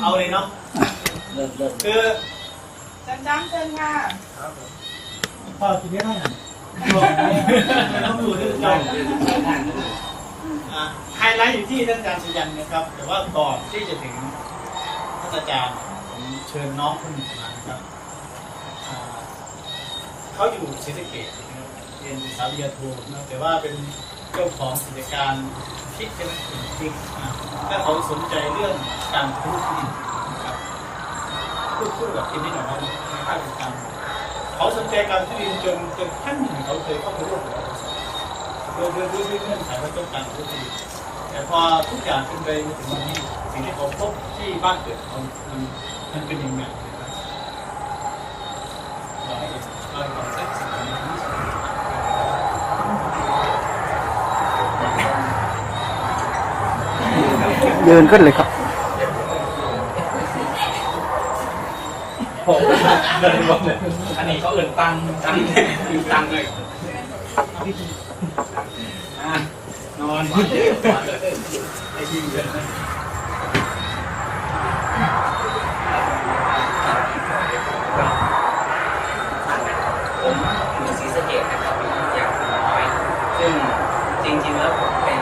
เอาเลยเนาะคือจันจังเชิญค่ะพอทีนี้ได้ต้องดูด้วยกันอะไฮไลท์อยู่ที่ท่านอาจารย์ชยันนะครับ แต่ว่าก่อนที่จะถึงท่านอาจารย์ผมเชิญน้องคนหนึ่งมานะครับอ่าเขาอยู่ศรีสะเกษนะครับเรียนสาวเรียนโทนะแต่ว่าเป็น เจ้าของกิจการคิดเป็นจริงอะและเขาสนใจเรื่องการปลูกที่ดินนะครับพูดพูดกับทีมนี้หน่อยนะในภาคกิจการเขาสนใจการที่ดินจนจนขั้นหนึ่งเขาเคยเข้าไปร่วมกับเราโดยโดยด้วยเงื่อนไขว่าต้องการที่ดินแต่พอทุกอย่างเป็นไปถึงวันนี้สิ่งที่เขาพบที่บ้านเกิดมันมันเป็นยังไงนะครับ ยืนขึ้นเลยครับเดินบอกเลยอันนี้เขาเอื่นตังตังอยู่ตังเลยนอนไอ้ที่เยอะ ผมอยู่ศรีสะเกษนะครับอย่างน้อย ซึ่งจริงๆแล้วผมเป็น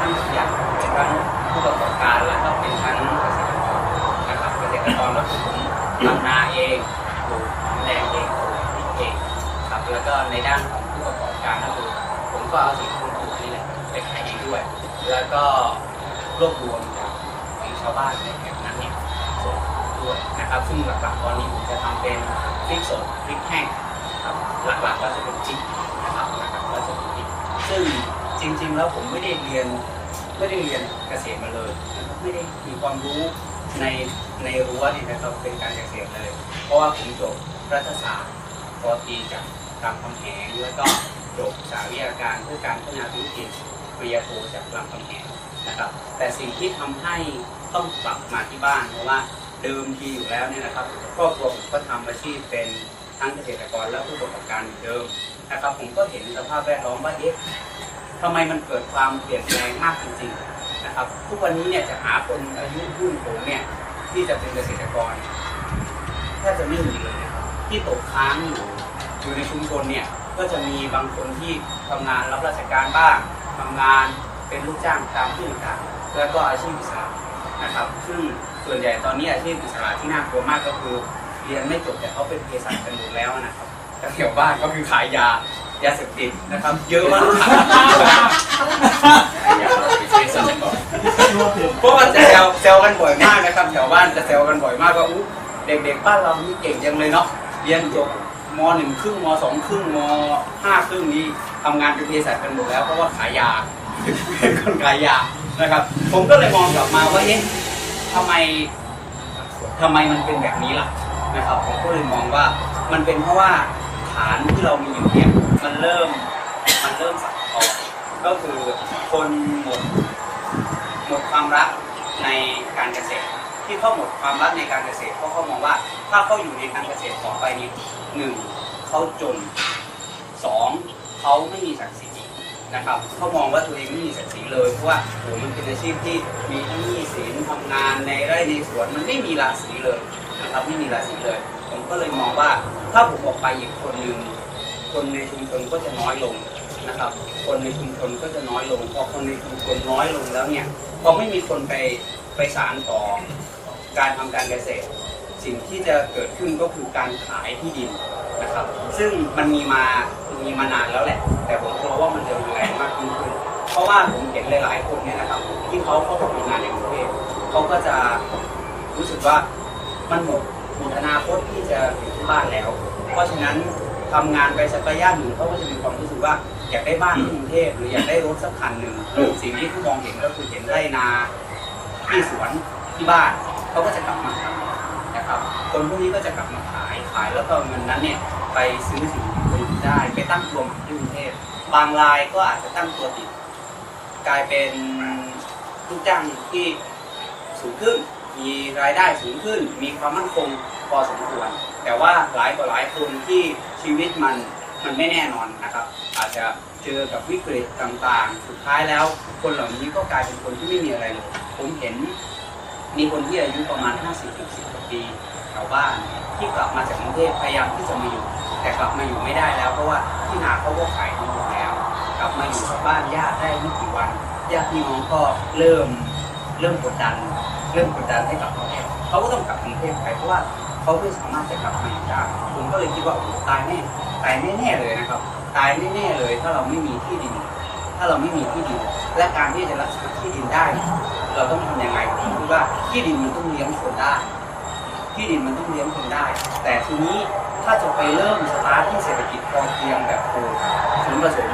ทั้งอย่างเป็นทั้งผู้ประกอบการแล้วก็เป็นทั้งเกษตรกรนะครับเกษตรกรแล้วผมทำนาเองปลูกแดงเองปลูกพริกเองครับ แล้วก็ในด้านของผู้ประกอบการก็คือผมก็เอาสิ่งที่ผมปลูกนี่แหละไปขายเองด้วย แล้วก็รวบรวมจากของชาวบ้านในแถบนั้นเนี่ยส่งด้วยนะครับ ซึ่งหลักๆตอนนี้ผมจะทำเป็นพริกสดพริกแห้งครับหลักๆก็จะเป็นจิกนะครับหลักๆก็จะเป็นจิกซึ่งจริง ๆ แล้วผมไม่ได้เรียนไม่ได้เรียนเกษตรมาเลยนะครับไม่ได้มีความรู้ในในรั้วนี่นะครับเป็นการเกษตรเลย เพราะว่าผมจบรัฐศาสตร์ปอตีจาก รามคำแหงแล้วก็จบสาวิทยาการเพื่อการพัฒนาธุรกิจปริญญาโทจากรามคำแหงนะครับแต่สิ่งที่ทำให้ต้องกลับมาที่บ้านเพราะว่าเดิมทีอยู่แล้วเนี่ยนะครับครอบครัวผมก็ทำอาชีพเป็นทั้งเกษตรกรและผู้ประกอบการเหมือนเดิมนะครับผมก็เห็นสภาพแวดล้อมว่าเอ๊ะทำไมมันเกิดความเปลี่ยนแปลงมากจริงๆนะครับ ทุกวันนี้เนี่ยจะหาคนอายุรุ่นผมเนี่ยที่จะเป็นเกษตรกรแทบจะไม่มีเลยนะครับที่ตกค้างอยู่ อยู่ในชุมชนเนี่ยก็จะมีบางคนที่ทำงานรับราชการบ้างทำงานเป็นลูกจ้างตามที่ต่างๆแล้วก็อาชีพอิสระนะครับ ซึ่งส่วนใหญ่ตอนนี้อาชีพอิสระที่น่ากลัวมากก็คือเรียนไม่จบแต่เขาเป็นเภสัชกันหมดแล้วนะครับแต่แถวบ้านก็คือขายยายาเสพติดนะครับ เยอะมากเพราะว่าจะแซวแซวกันบ่อยมากนะครับแถวบ้านจะแซวกันบ่อยมากว่าอู้เด็กๆบ้านเรานี่เก่งจังเลยเนาะเรียนจบ มหนึ่งครึ่งมสองครึ่งมห้าครึ่งนี้ทำงานเป็นเภสัชกันหมดแล้วเพราะว่าขายยาเป็นคนขายยานะครับ ผมก็เลยมองกลับมาว่าเอ๊ะทำไมทำไมมันเป็นแบบนี้ล่ะนะครับ ผมก็เลยมองว่ามันเป็นเพราะว่าฐานที่เรามีอยู่เนี่ยมันเริ่มมันเริ่มสับสนก็คือคนหมดหมดความรักในการเกษตร ที่เขาหมดความรักในการเกษตรเพราะเขามองว่า ถ้าเขาอยู่ในการเกษตรต่อไปนี่ยหนึ่งเขาจนสองเขาไม่มีศักดิ์ศรีนะครับเขามองว่าตัวเองไม่มีศักดิ์ศรีเลยเพราะว่าโหมันเป็นอาชีพที่มีทั้งหนี้สินทำงานในไร่ในสวนมันไม่มีราศีเลยนะครับไม่มีราศีเลย ผมก็เลยมองว่าถ้าผมออกไปอีกคนหนึ่งคนในชุมชนก็จะน้อยลงนะครับ คนในชุมชนก็จะน้อยลงพอคนในชุมชนน้อยลงแล้วเนี่ยพอไม่มีคนไปไปสานต่อ การทำการเกษตร สิ่งที่จะเกิดขึ้นก็คือการขายที่ดินนะครับ ซึ่งมันมีมามีมานานแล้วแหละ แต่ผมกลัวว่ามันจะรุนแรงมากยิ่งขึ้น เพราะว่าผมเห็นหลาย ๆ คนเนี่ยนะครับ ที่เขาเข้าไปทำงานในกรุงเทพเขาก็จะรู้สึกว่ามันหมดหมดอนาคตที่จะอยู่ที่บ้านแล้ว เพราะฉะนั้นทำงานไปสักระยะหนึ่งเขาก็จะมีความรู้สึกว่าอยากได้บ้านที่กรุงเทพหรืออยากได้รถสักคันหนึ่งสิ่งที่เขามองเห็นก็คือเห็นไร่นาที่สวนที่บ้าน เขาก็จะกลับมานะครับ คนพวกนี้ก็จะกลับมาขายขายแล้วก็เงินนั้นเนี่ยไปซื้อสิ่งที่ตัวเองได้ไปตั้งตัวที่กรุงเทพบางรายก็อาจจะตั้งตัวติด กลายเป็นลูกจ้างที่สูงขึ้น มีรายได้สูงขึ้น มีความมั่นคงพอสมควร แต่ว่าหลายต่อหลายคนที่ชีวิตมันมันไม่แน่นอนนะครับ อาจจะเจอกับวิกฤตต่างๆ สุดท้ายแล้ว คนเหล่านี้ก็กลายเป็นคนที่ไม่มีอะไรเลย ผมเห็น มีคนที่อายุประมาณ 50-60กว่าปีแถวบ้านที่กลับมาจากกรุงเทพพยายามที่จะมาอยู่ แต่กลับมาอยู่ไม่ได้แล้ว เพราะว่าที่นาเขาก็ขายทั้งหมดแล้ว กลับมาอยู่กับบ้านญาติได้ไม่กี่วันญาติพี่น้องก็เริ่มเริ่มกดดัน เริ่มกดดันให้กลับกรุงเทพเขาก็ต้องกลับกรุงเทพไปเพราะว่าเขาไม่สามารถจะกลับมาอยู่ได้ผมก็เลยคิดว่าโอ้ตายแน่ตายแน่ๆเลยนะครับ ตายแน่ๆเลยถ้าเราไม่มีที่ดิน ถ้าเราไม่มีที่ดิน และการที่จะรักษาที่ดินได้ เราต้องทำยังไงผมคิดว่าที่ดินมันต้องเลี้ยงคนได้ ที่ดินมันต้องเลี้ยงคนได้ แต่ทีนี้ถ้าจะไปเริ่มสตาร์ทที่เศรษฐกิจพอเพียงแบบโอ้ศูนผสม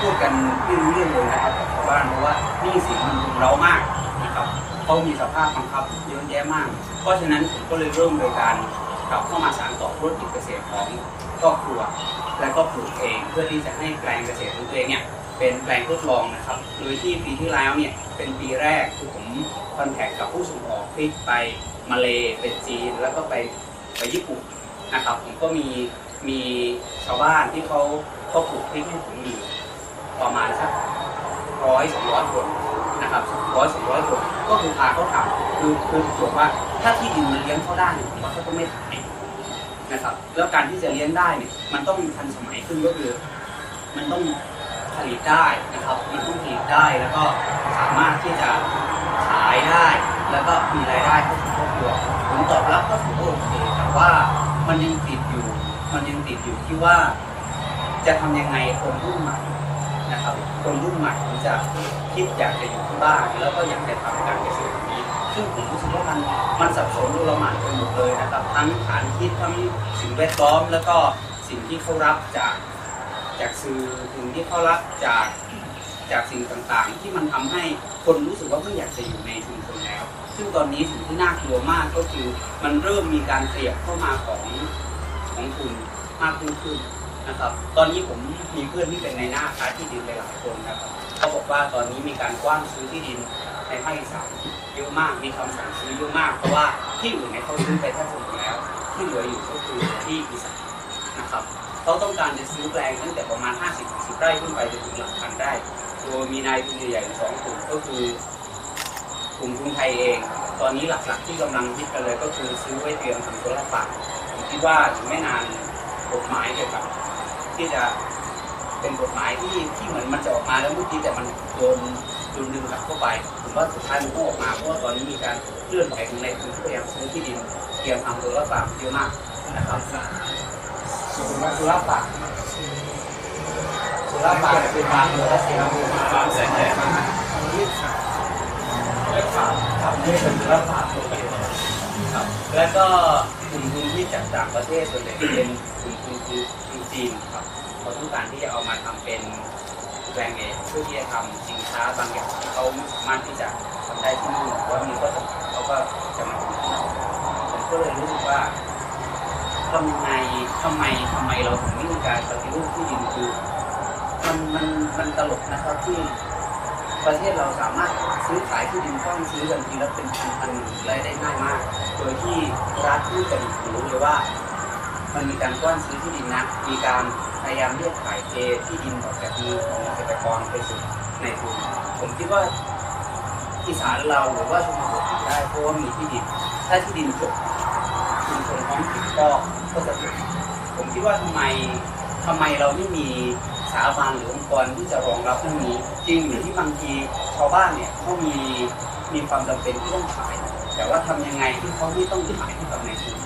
พูดกันไม่รู้เรื่องเลยนะครับชาวบ้านเพราะว่านี่สินมันรุมเร้ามากนะครับเขามีสภาพบังคับเยอะแยะมาก เพราะฉะนั้นผมก็เลยเริ่มโดยการกลับเข้ามาสานต่อธุรกิจเกษตรของครอบครัว และก็ปลูกเองเพื่อที่จะให้แปลงเกษตรของตัวเองเนี่ย เป็นแปลงทดลองนะครับ โดยที่ปีที่แล้วเนี่ยเป็นปีแรกที่ผมคอนแทคกับผู้ส่งออกพริกไปมาเลไปจีน แล้วก็ไปไปญี่ปุ่นนะครับผมก็มีมีชาวบ้านที่เขาเขาปลูกพริกให้ผมอยู่ประมาณสักร้อยสองร้อยคนนะครับร้อยสองร้อยคนก็คือพาเขาถามคือคือบอว่าถ้าที่ดินมันเลี้ยงเขาได้เนี่ยผมว่าเขาก็ไม่ขายนะครับแล้วการที่จะเลี้ยงได้เนี่ยมันต้องทันสมัยขึ้นก็คือมันต้อง ผลิตได้นะครับมันต้ผลิตได้แล้วก็สามารถที่จะขายได้ แล้วก็มีรายได้เข้าสู่ครอบครัวผลตอบรับก็ถือว่าโอเคแต่ว่ามันยังติดอยู่ มันยังติดอยู่ที่ว่า จะทำยังไงคนรุ่นใหม่นะครับ คนรุ่นใหม่ที่จะคิดอยากจะอยู่ที่บ้าน แล้วก็อยากจะทำการเกษตรนี้ ซึ่งผมรู้สึกว่ามันมันสับสนรุละหมานไปหมดเลยนะครับ ทั้งฐานคิดทั้งสิ่งแวดล้อมแล้วก็สิ่งที่เขารับจาก จากสื่อสิ่งที่เขารับจากจากสิ่งต่างๆ ที่มันทำให้คนรู้สึกว่าไม่อยากจะอยู่ในชุมชนแล้ว ซึ่งตอนนี้สิ่งที่น่ากลัวมากก็คือมันเริ่มมีการขยับเข้ามาของของทุนมากขึ้นขึ้นนะครับ ตอนนี้ผมมีเพื่อนที่เป็นในหน้าค้าที่ดินหลายๆคนนะครับเขาบอกว่าตอนนี้มีการกว้านซื้อที่ดินในภาคอีสานเยอะมาก มีคำสั่งซื้อเยอะมาก เพราะว่าที่อื่นเนี่ยเขาซื้อไปแทบหมดแล้ว ที่เหลืออยู่ก็คือที่อีสานนะครับ เขาต้องการจะซื้อแปลงตั้งแต่ประมาณ 50-60ไร่ขึ้นไปจนถึงหลักพันไร่โดยมีนายทุนใหญ่ๆสองกลุ่มก็คือกลุ่มกรุงไทยเอง ตอนนี้หลักๆที่กำลังคิดกันเลยก็คือซื้อไว้เตรียมทำตัวรับฝากผมคิดว่าถึงไม่นานกฎหมายเกี่ยวกับที่จะเป็นกฎหมายที่ที่เหมือนมันจะออกมาแล้วเมื่อกี้แต่มันโดนโดนดึงกลับเข้าไปผมว่าสุดท้ายมันก็ออกมาเพราะว่าตอนนี้มีการเคลื่อนไหวของในทุนที่พยายามซื้อที่ดินเตรียมทำตัวรับฝากเยอะมากนะครับ ตัวรับฝากตัวรับฝากเป็นบางตัวละสี่หมื่นสามแสนแปดครับนี่เป็นรับฝากตัวเองครับแล้วก็กลุ่มทุนที่จากต่างประเทศส่วนใหญ่เป็นกลุ่มทุนคือจีนครับเขาต้องการที่จะเอามาทำเป็นแรนด์เองเพื่อที่จะทำสินค้าบางอย่างที่เขาไม่สามารถที่จะทำได้ที่นู่นว่ามีข้อจำกัดเขาก็จะมาทำที่เราผมก็เลยรู้สึกว่า ทำยังไงทำไมทำไมเราถึงไม่มีการปฏิรูปที่ดินคือมันมันมันตลกนะครับที่ประเทศเราสามารถซื้อขายที่ดินกว้างซื้อกันทีละเป็นพันๆรายได้ง่ายมาก โดยที่รัฐพูดกันรู้เลยว่า มันมีการกว้านซื้อที่ดินนะ มีการพยายามเรียกขายเทที่ดินออกจากมือของเกษตรกรไปสู่ในทุนผมคิดว่าอีสานเราหรือว่าชนบทได้เพราะว่ามีที่ดิน ถ้าที่ดินจบชุมชนท้องถิ่นก็ ผมคิดว่าทำไมทำไมเราไม่มีสถาบันหรือองค์กรที่จะรองรับเรื่องนี้จริงอยู่ที่บางทีชาวบ้านเนี่ยเขามีมีความจำเป็นที่ต้องขาย แต่ว่าทำยังไงที่เขาไม่ต้องขายให้กับนายทุน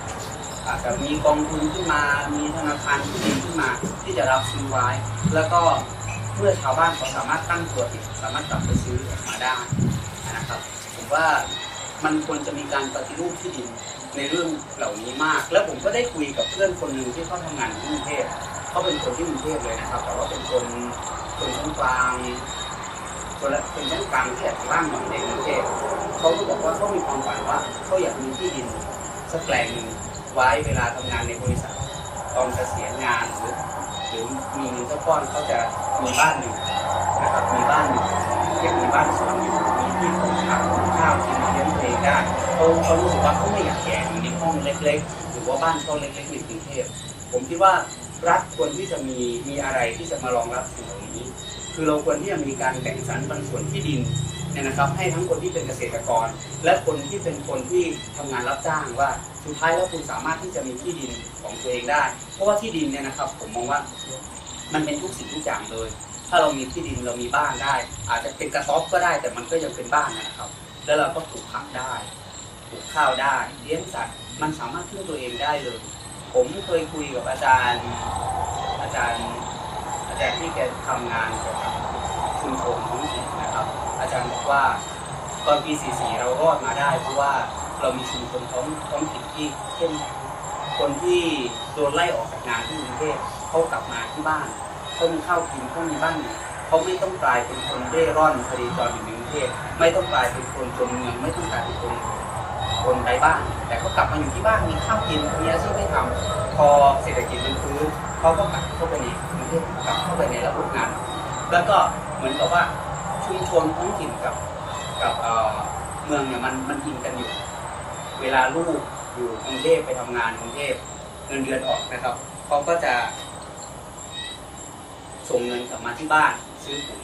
อาจจะมีกองทุนขึ้นมามีธนาคารที่ดีขึ้นมาที่จะรับซื้อไว้ แล้วก็เมื่อชาวบ้านเขาสามารถตั้งตัวติดสามารถกลับไปซื้อมาได้นะครับผมว่ามันควรจะมีการปฏิรูปที่ดิน ในเรื่องเหล่านี้มาก แล้วผมก็ได้คุยกับเพื่อนคนหนึ่งที่เขาทำงานที่กรุงเทพเขาเป็นคนที่กรุงเทพเลยนะครับ แต่ว่าเป็นคนคนชั้นกลางคนละคนชั้นกลางที่อาจจะร่างหน่อยในกรุงเทพเขาก็บอกว่าเขามีความฝันว่าเขาอยากมีที่ดินสักแปลงหนึ่งไว้เวลาทำงานในบริษัทตอนเกษียณงานหรือหรือมีเงินสักก้อนเขาจะมีบ้านอยู่นะครับมีบ้านอยู่อยากมีบ้านสวนอยู่มีที่ปลูกผักปลูกข้าวกินเลี้ยงตัวเองได้เขาเขารู้สึกว่าเขาไม่อยาก เล็กๆ หรือว่าบ้านเขาเล็กๆในกรุงเทพผมคิดว่ารัฐควรที่จะมีมีอะไรที่จะมารองรับสิ่งเหล่านี้ คือเราควรที่จะมีการแบ่งสรรปันส่วนที่ดินเนี่ยนะครับ ให้ทั้งคนที่เป็นเกษตรกร และคนที่เป็นคนที่ทำงานรับจ้างว่าสุดท้ายแล้วคุณสามารถที่จะมีที่ดินของตัวเองได้ เพราะว่าที่ดินเนี่ยนะครับ ผมมองว่ามันเป็นทุกสิ่งทุกอย่างเลย ถ้าเรามีที่ดินเรามีบ้านได้ อาจจะเป็นกระต๊อบก็ได้ แต่มันก็ยังเป็นบ้านนะครับ แล้วเราก็ปลูกผักได้ ปลูกข้าวได้เลี้ยงสัตว์มันสามารถพึ่งตัวเองได้เลย ผมเคยคุยกับอาจารย์ อาจารย์ อาจารย์ที่แกทำงานเกี่ยวกับชุมชนท้องถิ่นนะครับ อาจารย์บอกว่าตอนปี44เรารอดมาได้ เพราะว่าเรามีชุมชนท้องท้องถิ่นที่เข้มแข็งคนที่โดนไล่ออกจากงานที่กรุงเทพเขากลับมาที่บ้านเขามีข้าวกินเขามีบ้านเขาไม่ต้องกลายเป็นคนเร่ร่อนคดีจรอยู่ในกรุงเทพไม่ต้องกลายเป็นคนจนเมืองไม่ต้องกลายเป็นคน คนไร้บ้าน แต่เขากลับมาอยู่ที่บ้านมีข้าวกินมีอาชีพให้ทำพอเศรษฐกิจมันฟื้นเขาก็กลับเข้าไปในกรุงเทพกลับเข้าไปในระบบงาน แล้วก็เหมือนกับว่าชุมชนท้องถิ่นกับกับเมืองเนี่ยมันมันอินกันอยู่ เวลาลูกอยู่กรุงเทพไปทำงานกรุงเทพเงินเดือนออกนะครับเขาก็จะส่งเงินกลับมาที่บ้านซื้อปุ๋ย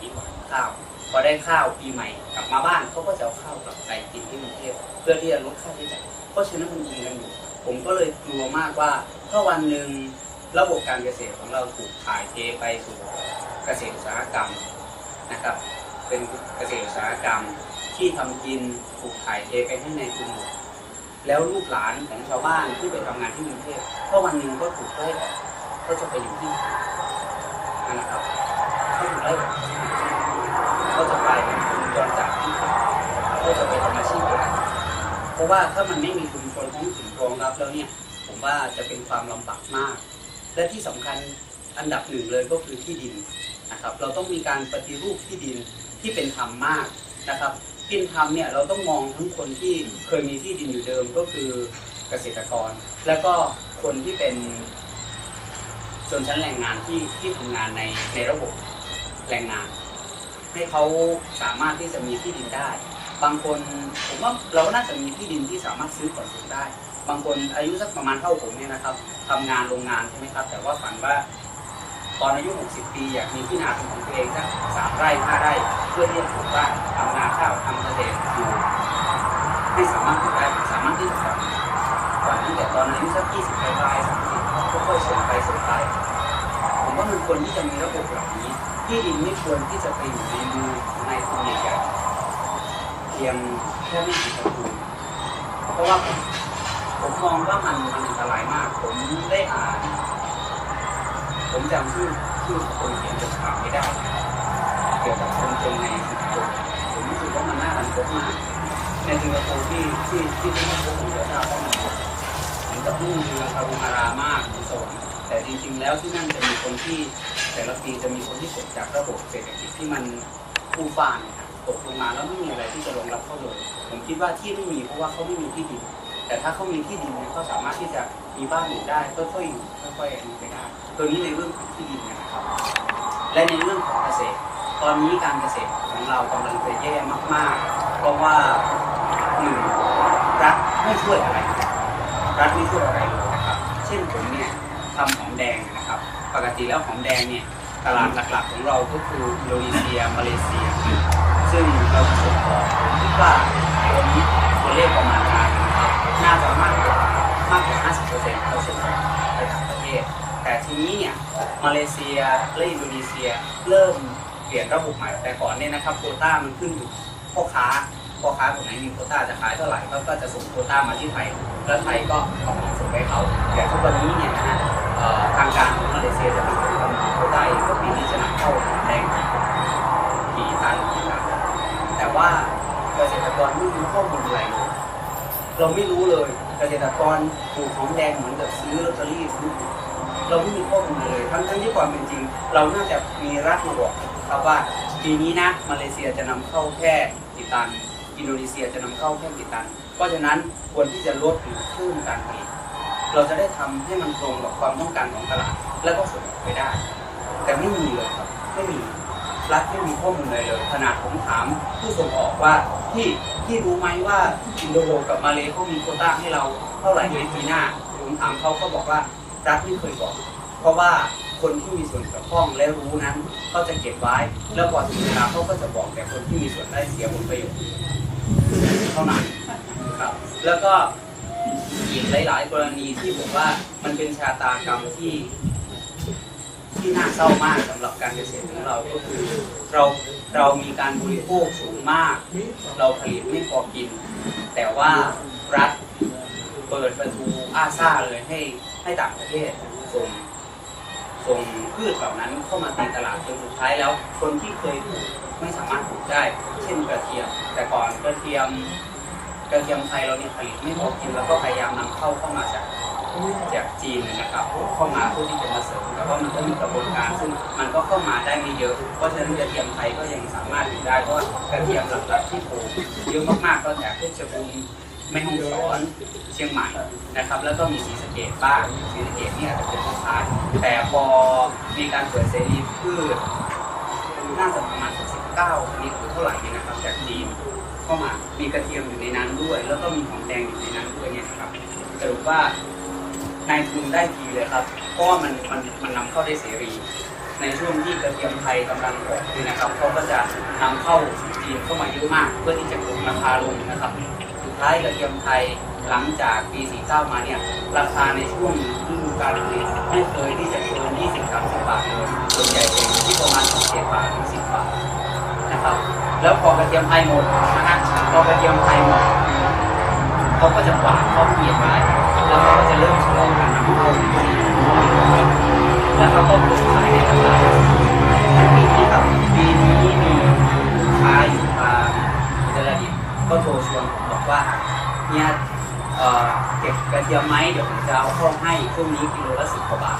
ข้าว พอได้ข้าวปีใหม่กลับมาบ้านเขาก็จะเอาข้าวกลับไปกินที่กรุงเทพเพื่อที่จะลดค่าใช้จ่ายเพราะฉะนั้นมันอินกันอยู่ผมก็เลยกลัวมากว่าถ้าวันหนึ่งระบบการเกษตรของเราถูกถ่ายเทไปสู่เกษตรอุตสาหกรรมนะครับ เป็นเกษตรอุตสาหกรรมที่ทำกินถูกถ่ายเทไปให้ในทุนหมดแล้วลูกหลานของชาวบ้านที่ไปทำงานที่กรุงเทพถ้าวันหนึ่งก็ถูกไล่ออกก็จะไปอยู่ที่นะครับถ้าถูกไล่ออก จะไปเป็นคนจรจัดที่ก็จะไปทำอาชีพอะไรเพราะว่าถ้ามันไม่มีชุมชนท้องถิ่นรองรับแล้วเนี่ยผมว่าจะเป็นความลำบากมาก และที่สำคัญอันดับหนึ่งเลยก็คือที่ดินนะครับ เราต้องมีการปฏิรูปที่ดินที่เป็นธรรมมากนะครับที่เป็นธรรมเนี่ยเราต้องมองทั้งคนที่เคยมีที่ดินอยู่เดิมก็คือเกษตรกร และก็คนที่เป็นชนชั้นแรงงานที่ที่ทำงานในในระบบแรงงาน ให้เขาสามารถที่จะมีที่ดินได้ บางคนผมว่าเราน่าจะมีที่ดินที่สามารถซื้อก่อนซื้อได้ บางคนอายุสักประมาณเท่าผมเนี่ยนะครับทำงานโรงงานใช่ไหมครับ แต่ว่าฝันว่าตอนอายุ 60 ปีอยากมีที่นาเป็นของตัวเองสักสามไร่ห้าไร่ เพื่อที่จะปลูกบ้านทำนาข้าวทำเกษตรอยู่ให้สามารถปลูกได้สามารถที่จะฝันฝันตั้งแต่ตอนอายุสัก 20ปลายปลายสามสิบก็ค่อยๆส่งไปส่งไปผมว่ามันควรที่จะมีระบบเหล่านี้ ที่ดินไม่ควรที่จะไปอยู่ในมือในายทุนใหญ่เพียงแค่ไม่กี่ตระกูลเพราะว่าผมผมมองว่ามันมันอันตรายมาก ผมได้อ่าน ผมจำชื่อชื่อคนเขียนบทความไม่ได้ เกี่ยวกับคนจนในสิงคโปร์ผมรู้สึกว่ามันน่ารันทดมากในสิงคโปร์ที่ที่ที่ที่ผมผมจะทราบว่ามันเหมือนกับรุ่งเรืองอรุณอารามมากสวรรค์ แต่จริงๆ แล้วที่นั่นจะมีคนที่แต่ละปีจะมีคนที่ตกจากระบบเศรษฐกิจที่มันผู้ฟ้านตกลงมาแล้วไม่มีอะไรที่จะรองรับเขาเลย ผมคิดว่าที่ไม่มีเพราะว่าเขาไม่มีที่ดิน แต่ถ้าเขามีที่ดินเนี่ยเขาสามารถที่จะมีบ้านอยู่ได้ค่อยๆอยู่ค่อยๆอันนี้ไปได้ตัวนี้ในเรื่องของที่ดินนะครับ และในเรื่องของเกษตร ตอนนี้การเกษตรของเรากำลังจะแย่มากๆ เพราะว่าหนึ่งรัฐไม่ช่วยอะไรรัฐไม่ช่วยอะไรเลยนะครับ เช่นผมเนี่ย ทำหอมแดงนะครับ ปกติแล้วหอมแดงเนี่ยตลาดหลักๆของเราก็คืออินโดนีเซียมาเลเซีย ซึ่งเราส่งออกคิดว่าตัวนี้ตัวเลขประมาณการน่าจะมากกว่ามากกว่า 50%เราส่งออกไปต่างประเทศ แต่ทีนี้เนี่ยมาเลเซียและอินโดนีเซียเริ่มเปลี่ยนระบบใหม่แต่ก่อนเนี่ยนะครับโควต้ามันขึ้นอยู่พ่อค้าพ่อค้าคนไหนมีโควต้าจะขายเท่าไหร่ก็จะส่งโควต้ามาที่ไทยแล้วไทยก็อองส่งไปเขาแต่ทุกวันนี้เนี่ยนะฮะ ทางการของมาเลเซียจะเป็นคนกำหนดโควต้าเองก็ปีนี้จะนำเข้าแดงกี่ตันกี่ตันแต่ว่าเกษตรกรไม่รู้ข้อมูลอะไรเลยเราไม่รู้เลยเกษตรกรปลูกหอมแดงเหมือนกับซื้อลอตเตอรี่ซื้อเราไม่มีข้อมูลเลยทั้งทั้งที่ความเป็นจริง เราน่าจะมีรัฐมาบอกครับว่าปีนี้นะมาเลเซียจะนำเข้าแค่กี่ตันอินโดนีเซียจะนำเข้าแค่กี่ตัน เพราะฉะนั้นควรที่จะลดหรือเพิ่มการผลิต เราจะได้ทำให้มันตรงกับความต้องการของตลาด แล้วก็ส่งออกไปได้ แต่ไม่มีเลยครับไม่มีรัฐไม่มีข้อมูลเลยเลยขนาดผมถามผู้ส่งออกว่าพี่พี่รู้ไหมว่าอินโดกับมาเลเขามีโคต้าให้เราเท่าไหร่ในปีหน้าผมถามเขาเขาบอกว่ารัฐไม่เคยบอก เพราะว่าคนที่มีส่วนเกี่ยวข้องและรู้นั้นเขาจะเก็บไว้ แล้วพอถึงเวลาเขาก็จะบอกแต่คนที่มีส่วนได้เสียผลประโยชน์เท่านั้นครับ แล้วก็ อีกหลาย ๆ กรณีที่ผมว่ามันเป็นชาตากรรมที่ ที่น่าเศร้ามากสำหรับการเกษตรของเราก็คือ เราเรามีการบริโภคสูงมาก เราผลิตไม่พอกิน แต่ว่ารัฐเปิดประตูอาซ่าเลยให้ให้ต่างประเทศส่งส่งพืชเหล่านั้นเข้ามาตีตลาดจนสุดท้ายแล้ว คนที่เคยปลูกไม่สามารถปลูกได้ เช่นกระเทียม แต่ก่อนกระเทียม กระเทียมไทยเราเนี่ยผลิตไม่พอกินแล้วก็พยายามนำเข้าเข้ามาจากจากจีนนะครับเข้ามาเพื่อที่จะมาเสริมแต่ว่ามันก็มีกระบวนการซึ่งมันก็เข้ามาได้ไม่เยอะ เพราะฉะนั้นกระเทียมไทยก็ยังสามารถอยู่ได้เพราะว่ากระเทียมหลักๆที่ปลูกเยอะมากๆก็จากเพชรบูรณ์แม่ฮ่องสอนเชียงใหม่นะครับ แล้วก็มีศรีสะเกดบ้างศรีสะเกดเนี่ยอาจจะเป็นผู้ค้านแต่พอมีการเปิดเสรีพืชน่าจะประมาณสิบเก้าชนิดหรือเท่าไหร่นะครับจากจีน ข้ามามีกระเทียมอยู่ในนั้นด้วย แล้วก็มีหอมแดงอยู่ในนั้นด้วยเนี่ยนะครับสรุปว่านายทุนได้ทีเลยครับ เพราะว่ามันมันมันนำเข้าได้เสรี ในช่วงที่กระเทียมไทยกำลังออกนี่นะครับเขาก็จะนำเข้าจีนเข้ามาเยอะมาก เพื่อที่จะกดราคาลงนะครับ สุดท้ายกระเทียมไทยหลังจากปี 49 มาเนี่ยราคาในช่วงฤดูกาลผลิตไม่เคยที่จะเกิน20 30บาทเลยส่วนใหญ่จะอยู่ที่ประมาณ17บาทถึง10บาทนะครับ แล้วพอกระเทียมไทยหมดนะฮะพอกระเทียมไทยหมดเขาก็จะกวาดเขาเปลี่ยนไว้แล้วเขาก็จะเริ่มชะลอการนำเข้าแล้วเขาก็ปลูกขายในตลาดปีนี้ครับปีนี้มีลูกค้าอยู่ทางอุตรดิตถ์ก็โทรชวนผมบอกว่าเนี่ยเก็บกระเทียมไหมเดี๋ยวผมจะเอาเข้าให้ช่วงนี้กิโลละสิบกว่าบาท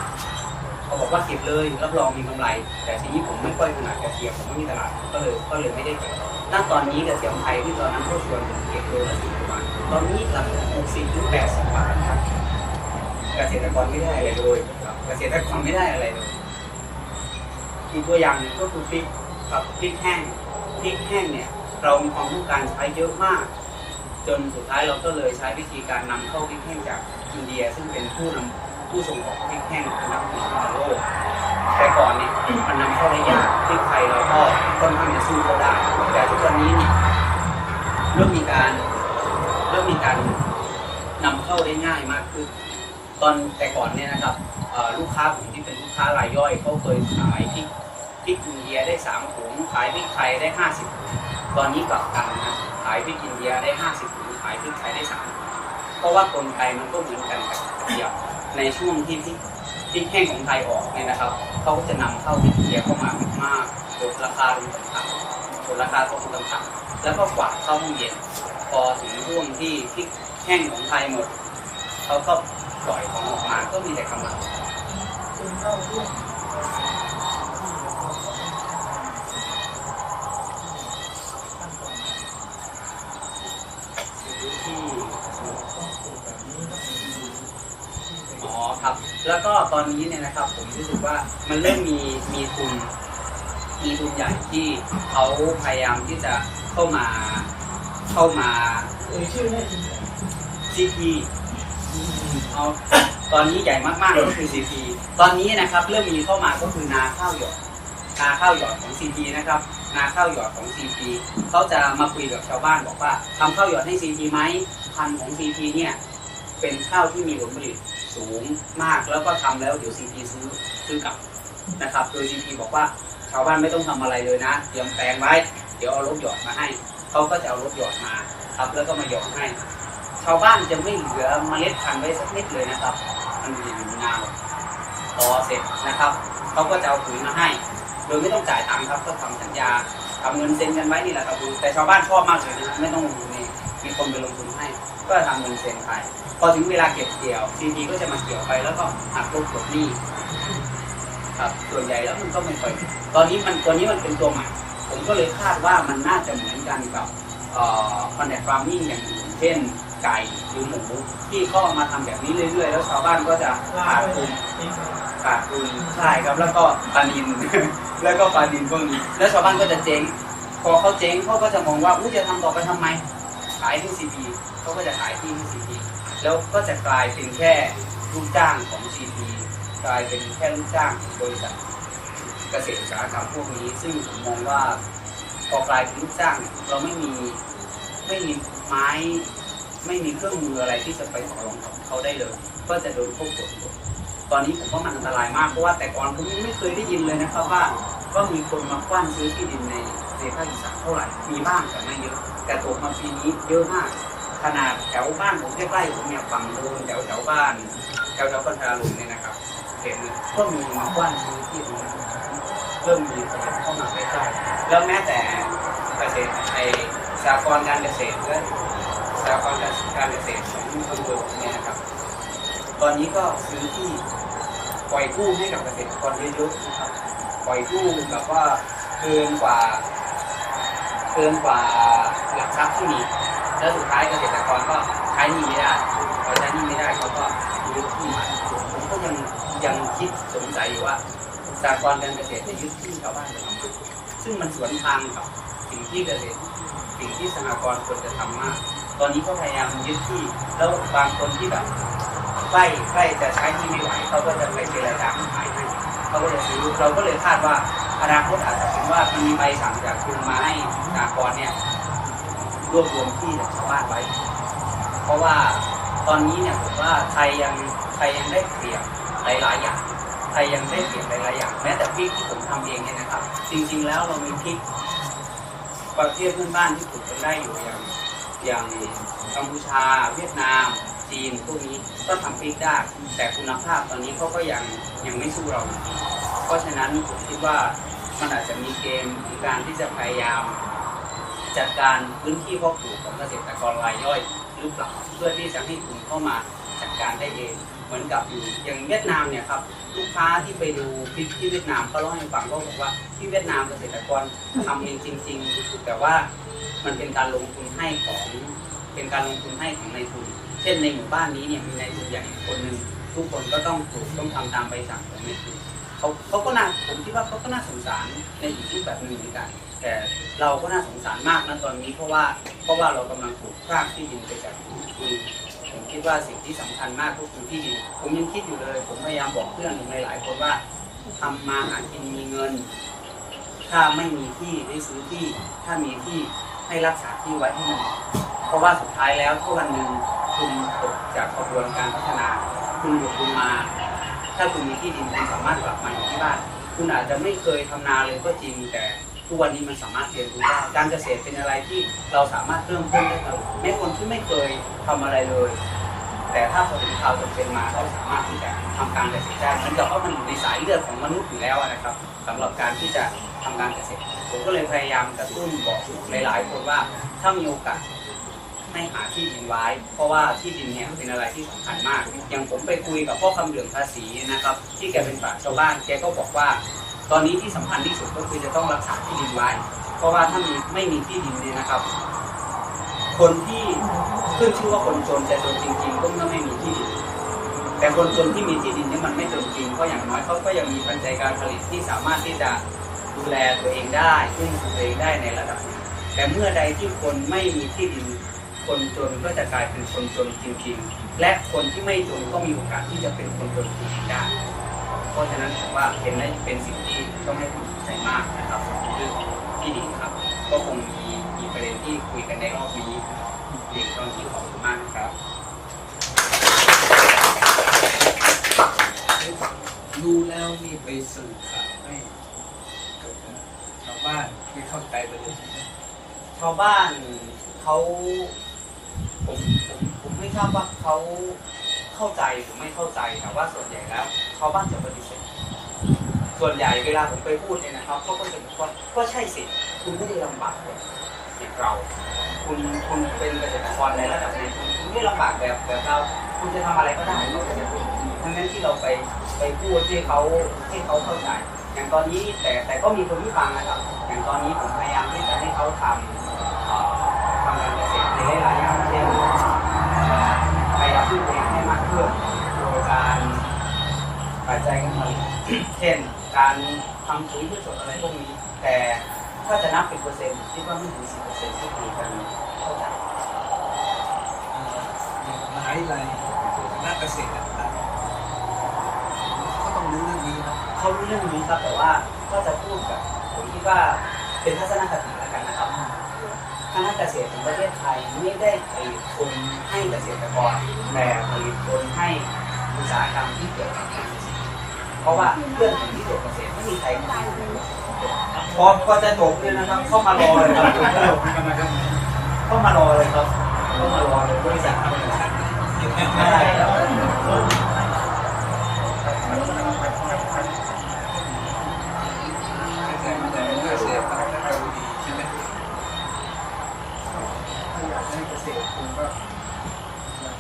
บอกว่าเก็บเลยรับรองมีกำไร แต่ทีนี้ผมไม่ค่อยถนัดกระเทียมผมไม่มีตลาดก็เลยก็เลยไม่ได้เก็บณตอนนี้กระเทียมไทยที่ตอนนั้นเขาชวนผมเก็บโลละสิบาบาทตอนนี้ราคาหกสิบถึงแปดสิบบาทครับเกษตรกรไม่ได้อะไรเลยครับเกษตรกรไม่ได้อะไรเลยอีกตัวอย่างก็คือพริกกับพริกแห้งพริกแห้งเนี่ยเรามีความต้องการใช้เยอะมาก จนสุดท้ายเราก็เลยใช้วิธีการนำเข้าพริกแห้งจากอินเดีย ซึ่งเป็นผู้นำ ผู้ส่งออกพริกแห้งอันดับหนึ่งของโลกแต่ก่อนเนี่ยมันนำเข้าได้ยากพริกไทยเราก็ค่อนข้างจะสู้เขาได้แต่ทุกวันนี้เนี่ยเริ่มมีการเริ่มมีการนำเข้าได้ง่ายมากขึ้นตอนแต่ก่อนเนี่ยนะครับลูกค้าผมที่เป็นลูกค้ารายย่อยเขาเคยขายพริกพริกอินเดียได้สามถุงขายพริกไทยได้ห้าสิบถุงตอนนี้กลับกันนะขายพริกอินเดียได้ห้าสิบถุงขายพริกไทยได้สามเพราะว่ากลไกมันก็เหมือนกันกับเดียว ในช่วงที่พริกพริกแห้งของไทยออกเนี่ยนะครับเขาก็จะนำเข้าพริกอินเดียเข้ามามากๆกดราคาลงต่ำๆกดราคาตกต่ำๆแล้วก็กวาดเข้าห้องเย็นพอถึงช่วงที่พริกแห้งของไทยหมดเขาก็ปล่อยของออกมาก็มีแต่กำลังที่อ๋อครับ แล้วก็ตอนนี้เนี่ยนะครับผมรู้สึกว่ามันเริ่มมีมีทุนมีทุนใหญ่ที่เขาพยายามที่จะเข้ามาเข้ามาเอ่ยชื่อได้จริง CP เอาตอนนี้ใหญ่มากๆก็คือ CP ตอนนี้นะครับเริ่มมีเข้ามาก็คือนาข้าวหยอดนาข้าวหยอดของ CP นะครับนาข้าวหยอดของ CP เขาจะมาคุยกับชาวบ้านบอกว่าทำข้าวหยอดให้ CP ไหมพันธุ์ของ CP เนี่ยเป็นข้าวที่มีผลผลิต สูงมากแล้วก็ทำแล้วเดี๋ยว CP ซื้อซื้อกลับนะครับ โดย CP บอกว่าชาวบ้านไม่ต้องทำอะไรเลยนะเตรียมแปลงไว้ เดี๋ยวเอารถหยอดมาให้เขาก็จะเอารถหยอดมาครับแล้วก็มาหยอดให้ ชาวบ้านจะไม่เหลือเมล็ดพันธุ์ไว้สักนิดเลยนะครับ มันอยู่นาหมดพอเสร็จนะครับเขาก็จะเอาปุ๋ยมาให้ โดยไม่ต้องจ่ายตังค์ครับก็ทำสัญญาทำเงินเซ็นกันไว้นี่แหละครับแต่ชาวบ้านชอบมากเลยนะไม่ต้องลงทุนเองมีคนไปลงทุนให้ ก็ทำเงินเซ็นไป พอถึงเวลาเก็บเกี่ยวซีทีก็จะมาเกี่ยวไปแล้วก็หักลบกดหนี้ครับส่วนใหญ่แล้วมันก็ไม่ค่อยตอนนี้มันตัวนี้มันเป็นตัวใหม่ ผมก็เลยคาดว่ามันน่าจะเหมือนกันกับคอนแทคฟาร์มิ่งอย่างอื่นเช่นไก่หรือหมูที่เขาเอามาทำแบบนี้เรื่อยๆ แล้วชาวบ้านก็จะขาดทุนขาดทุนใช่ครับแล้วก็ปลานิน แล้วก็ปลาดินพวกนี้แล้วชาวบ้านก็จะเจ๊งพอเขาเจ๊งเขาก็จะมองว่าอู้จะทำต่อไปทำไม ขายที่ซีพีเขาก็จะขายที่ซีพี แล้วก็จะกลายเป็นแค่ลูกจ้างของซีพีกลายเป็นแค่ลูกจ้างของบริษัทเกษตรอุตสาหกรรมพวกนี้ ซึ่งผมมองว่าพอกลายเป็นลูกจ้างเราไม่มีไม่มีไม้ไม่มีเครื่องมืออะไรที่จะไปต่อรองกับเขาได้เลย ก็จะโดนควบกดกดตอนนี้ผมว่ามันอันตรายมากเพราะว่าแต่ก่อนผมไม่เคยได้ยินเลยนะครับว่าว่ามีคนมากว้านซื้อที่ดินในในภาคอีสานเท่าไหร่มีบ้างแต่ไม่เยอะ แต่ตกมาปีนี้เยอะมาก ขนาดแถวบ้านผมใกล้ๆผมเนี่ยฝั่งโน้นแถวแถวบ้านแถวแถวพัทาลุงเนี่ยนะครับเห็นก็มีมากว้านซื้อที่ตรงนั้นเริ่มมีคนเข้ามาใกล้ๆแล้วแม้แต่เกษตรไอสหกรการเกษตรและสหกรการเกษตรของอำเภอเนี่ยนะครับ ตอนนี้ก็ซื้อที่ปล่อยกู้ให้กับเกษตรกรเยอะๆนะครับปล่อยกู้แบบว่าเกินกว่าเกินกว่าหลักทรัพย์ที่มี แล้วสุดท้ายเกษตรกรก็ใช้นี้ไม่ได้พอใช้นี้ไม่ได้เขาก็ยึดที่ใหม่ผมก็ยังยังคิดสงสัยอยู่ว่าสากรการเกษตรจะยึดที่ชาวบ้านจะทำซึ่งมันสวนทางกับสิ่งที่เกษตรสิ่งที่สหกรณ์ควรจะทำมาก ตอนนี้ก็พยายามยึดที่ แล้วบางคนที่แบบใกล้ใกล้จะใช้ที่ไม่ไหวเขาก็จะไปเจรจาขายให้เขาก็จะซื้อเราก็เลยคาดว่าอนาคตอาจจะเป็นว่ามันมีใบสั่งจากคุณมาให้สหกรเนี่ย รวบรวมที่จากชาวบ้านไว้ เพราะว่าตอนนี้เนี่ยผมว่าไทยยังไทยยังได้เปรียบหลาย ๆ อย่างไทยยังได้เปรียบหลาย ๆ อย่าง แม้แต่พริกที่ผมทำเองเนี่ยนะครับ จริง ๆ แล้วเรามีพริกประเทศเพื่อนบ้านที่ปลูกกันได้อยู่อย่างอย่างกัมพูชา เวียดนาม จีนพวกนี้ก็ทำพริกได้ แต่คุณภาพตอนนี้เขาก็ยังยังไม่สู้เรา เพราะฉะนั้นผมคิดว่ามันอาจจะมีเกมของการที่จะพยายาม จัดการพื้นที่เพาะปลูกของเกษตรกรรายย่อยหรือเปล่าเพื่อที่จะให้คุณเข้ามาจัดการได้เอง เหมือนกับอยู่อย่างเวียดนามเนี่ยครับลูกค้าที่ไปดูพิกที่เวียดนามเขาเล่าให้ฟังก็บอกว่าที่เวียดนามเกษตรกรทำเองจริง ๆ แต่ว่ามันเป็นการลงทุนให้ของเป็นการลงทุนให้ของนายทุน เช่นในหมู่บ้านนี้เนี่ยมีนายทุนใหญ่คนหนึ่งทุกคนก็ต้องปลูกต้องทำตามใบสั่งของนายทุน เขาเขาก็น่าผมคิดว่าเขาก็น่าสงสารในอีกรูปแบบหนึ่งเหมือนกันแต่เราก็น่าสงสารมากนะตอนนี้เพราะว่าเพราะว่าเรากำลังถูกพรากที่ดินไปจากมือผมคิดว่าสิ่งที่สำคัญมากก็คือที่ดินผมยังคิดอยู่เลย ผมพยายามบอกเพื่อนในหลายๆคนว่าทำมาหากินมีเงิน ถ้าไม่มีที่ได้ซื้อที่ ถ้ามีที่ให้รักษาที่ไว้ให้มันเพราะว่าสุดท้ายแล้วถ้าวันหนึ่งคุณตกจากกระบวนการพัฒนา คุณหยุดคุณมา ถ้าคุณมีที่ดินคุณสามารถกลับมาอยู่ที่บ้าน คุณอาจจะไม่เคยทำนาเลยก็จริงแต่ทุกวันนี้มันสามารถเรียนรู้ได้การเกษตรเป็นอะไรที่เราสามารถเริ่มต้นได้ตลอดแม้คนที่ไม่เคยทำอะไรเลย แต่ถ้าพอถึงคราวจำเป็นมาเขาสามารถที่จะทำการเกษตรได้เหมือนกับว่ามันอยู่ในสายเลือดของมนุษย์อยู่แล้วนะครับสำหรับการที่จะทำการเกษตร ผมก็เลยพยายามกระตุ้นบอกหลายๆคนว่าถ้ามีโอกาส ให้หาที่ดินไว้ เพราะว่าที่ดินเนี่ยเป็นอะไรที่สำคัญมาก อย่างผมไปคุยกับพ่อคำเหลืองภาษีนะครับ ที่แกเป็นปราชชาวบ้านแกก็บอกว่า ตอนนี้ที่สำคัญที่สุดก็คือจะต้องรักษาที่ดินไว้ เพราะว่าถ้ามีไม่มีที่ดินเนี่ยนะครับ คนที่ขึ้นชื่อว่าคนจนจะจนจริงๆก็ไม่มีที่ดินแต่คนจนที่มีที่ดินเนี่ยมันไม่จนจริงเพราะอย่างน้อยเขาก็ยังมีปัจจัยการผลิตที่สามารถที่จะดูแลตัวเองได้พึ่งตัวเองได้ในระดับหนึ่งแต่เมื่อใดที่คนไม่มีที่ดิน คนจนก็จะกลายเป็นคนจนจริงๆ และคนที่ไม่จนก็มีโอกาสที่จะเป็นคนจนจริงๆได้ เพราะฉะนั้นผมว่าเป็นได้เป็นสิ่งที่ต้องให้ความสนใจมากนะครับสำหรับเรื่องของที่ดินครับ ก็คงมีมีประเด็นที่คุยกันในรอบนี้เพียงตอนที่ขอบคุณมากนะครับดูแล้วนี่ไปสื่อข่าวให้กับชาวบ้านไม่เข้าใจประเด็นนี้ชาวบ้านเขา ผมผมผมไม่ทราบว่าเขาเข้าใจหรือไม่เข้าใจแต่ว่าส่วนใหญ่แล้วชาวบ้านจะปฏิเสธส่วนใหญ่เวลาผมไปพูดเนี่ยนะครับเขาก็จะบอกว่าก็ใช่สิคุณไม่ได้ลำบากแบบอย่างเรา คุณคุณเป็นเกษตรกรในระดับไหนคุณคุณไม่ลำบากแบบแบบเราคุณจะทำอะไรก็ได้นอกจากจะปลูกทั้งนั้นที่เราไปไปพูดให้เขาให้เขาเข้าใจอย่างตอนนี้แต่แต่ก็มีคนที่ฟังนะครับอย่างตอนนี้ผมพยายามที่จะให้เขาทำเอ่อทำการเกษตร ในหลายๆอย่างเช่นพยายามพึ่ตัวเองให้มากขึ้นโดยการปัจจัยการผลิตเช่น การทำปุ๋ยพืชสดอะไรพวกนี้ แต่ถ้าจะนับเป็นเปอร์เซ็นต์คิดว่าไม่ถึงสิบเปอร์เซ็นต์ที่คุยกันเข้าใจเอ่ออย่างมหาวิทยาลัยคณะเกษตรต่างๆเขาต้องรู้เรื่องนี้นะเขารู้เรื่องนี้ครับแต่ว่าก็จะพูดกับผมคิดว่าเป็นทัศนคติแล้วกันนะครับ คณะเกษตรของประเทศไทยไม่ได้ผลิตคนให้เกษตรกรแต่ผลิตคนให้อุตสาหกรรมที่เกี่ยวกับการเกษตรเพราะว่าเรื่องของที่เกี่ยวกับเกษตรไม่มีใครพอพอจะจบเนี่ยนะครับเข้ามารอเลยครับเข้ามารอเลยครับเข้ามารอเลยบริษัททำบริษัทไม่ได้ครับ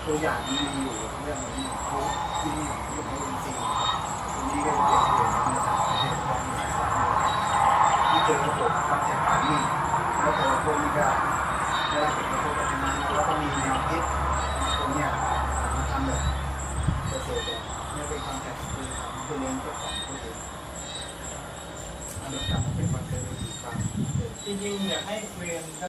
ตัวอย่างมีอยู่เรื่องนี้เขาที่นี่ที่เขาจริงตรงนี้ก็จะเป็นเหตุการณ์จากเหตุการณ์ที่เจอระบบการแข่งขันนี่แล้วตัวพวกนี้ก็ได้รับผลกระทบจากนั้นแล้วก็มีแนวคิดตรงเนี้ยมาทำแบบเกษตรแบบไม่เป็นความแตกคือของตัวเองก็ของตัวเองอันนี้ทำเป็นความเคยมีควาจริงๆอยากให้เรียน